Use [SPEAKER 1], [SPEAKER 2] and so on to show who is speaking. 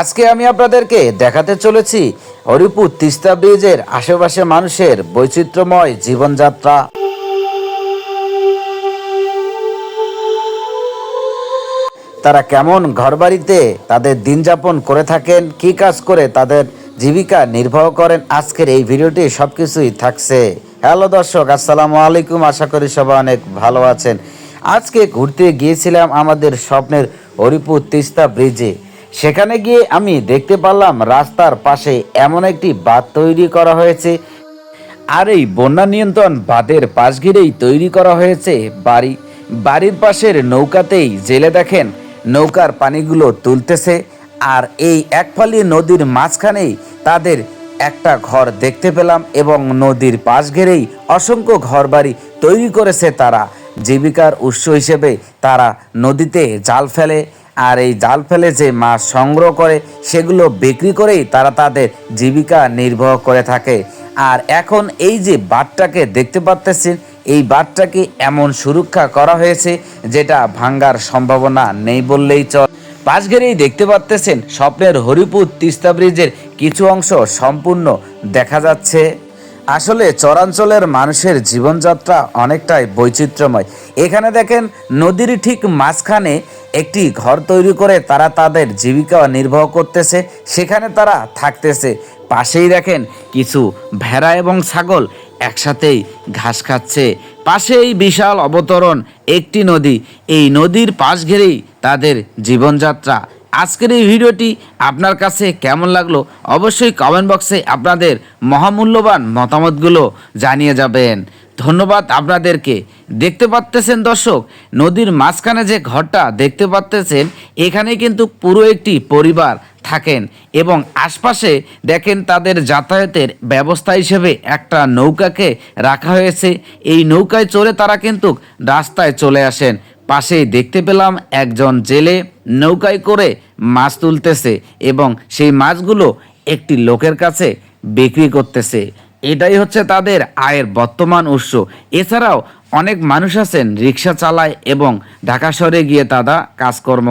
[SPEAKER 1] আজকে আমি আপনাদেরকে দেখাতে চলেছি হরিপুর তিস্তা ব্রিজের আশেপাশে মানুষের বৈচিত্র্যময় জীবনযাত্রা। তারা কেমন ঘরবাড়িতে তাদের দিন যাপন করে থাকেন, কি কাজ করে তাদের জীবিকা নির্বাহ করেন, আজকের এই ভিডিওটি সব কিছুই থাকছে। হ্যালো দর্শক, আসসালামু আলাইকুম, আশা করি সবাই অনেক ভালো আছেন। আজকে ঘুরতে গিয়েছিলাম আমাদের স্বপ্নের হরিপুর তিস্তা ব্রিজে। সেখানে গিয়ে আমি দেখতে পারলাম রাস্তার পাশে এমন একটি বাঁধ তৈরি করা হয়েছে। আর এই বন্যা নিয়ন্ত্রণ বাঁধের পাশ ঘিরেই তৈরি করা হয়েছে বাড়ি। বাড়ির পাশের নৌকাতেই জেলে দেখেন নৌকার পানিগুলো তুলতেছে আর এই একফালি নদীর মাঝখানেই তাদের একটা ঘর দেখতে পেলাম এবং নদীর পাশ ঘেরেই অসংখ্য ঘরবাড়ি তৈরি করেছে তারা। জীবিকার উৎস হিসেবে তারা নদীতে জাল ফেলে আর এই জাল ফেলে যে মাছ সংগ্রহ করে, সেগুলো বিক্রি করেই তারা তাদের জীবিকা নির্বাহ করে থাকে। আর এখন এই যে বাটটাকে দেখতে পাচ্তেছেন এই বাটটাকে এমন সুরক্ষা করা হয়েছে যেটা ভাঙ্গার সম্ভাবনা নেই বললেই চল। পাশ ঘেরেই দেখতে পাচ্তেছেন স্বপ্নের হরিপুর তিস্তা ব্রিজের কিছু অংশ সম্পূর্ণ দেখা যাচ্ছে। আসলে চরাঞ্চলের মানুষের জীবনযাত্রা অনেকটাই বৈচিত্র্যময়। এখানে দেখেন, নদীর ঠিক মাঝখানে একটি ঘর তৈরি করে তারা তাদের জীবিকা নির্বাহ করতেছে, সেখানে তারা থাকতেছে। পাশেই দেখেন কিছু ভেড়া এবং ছাগল একসাথেই ঘাস খাচ্ছে। পাশে এই বিশাল অবতরণ একটি নদী। এই নদীর পাশ ঘেরেই তাদের জীবনযাত্রা। আজকের এই ভিডিওটি আপনার কাছে কেমন লাগল অবশ্যই কমেন্ট বক্সে আপনাদের মহামূল্যবান মতামতগুলো জানিয়ে যাবেন। ধন্যবাদ আপনাদেরকে। দেখতে পাচ্তেছেন দর্শক, নদীর মাঝখানে যে ঘরটা দেখতে পাচ্তেছেন এখানে কিন্তু পুরো একটি পরিবার থাকেন এবং আশপাশে দেখেন তাদের যাতায়াতের ব্যবস্থা হিসেবে একটা নৌকাকে রাখা হয়েছে। এই নৌকায় চড়ে তারা কিন্তু রাস্তায় চলে আসেন। পাশেই দেখতে পেলাম একজন জেলে নৌকায় করে মাছ তুলতেছে এবং সেই মাছগুলো একটি লোকের কাছে বিক্রি করতেছে। এটাই হচ্ছে তাদের আয়ের বর্তমান উৎস। এছাড়াও অনেক মানুষ আছেন রিক্সা চালায় এবং ঢাকা শহরে গিয়ে তারা কাজকর্ম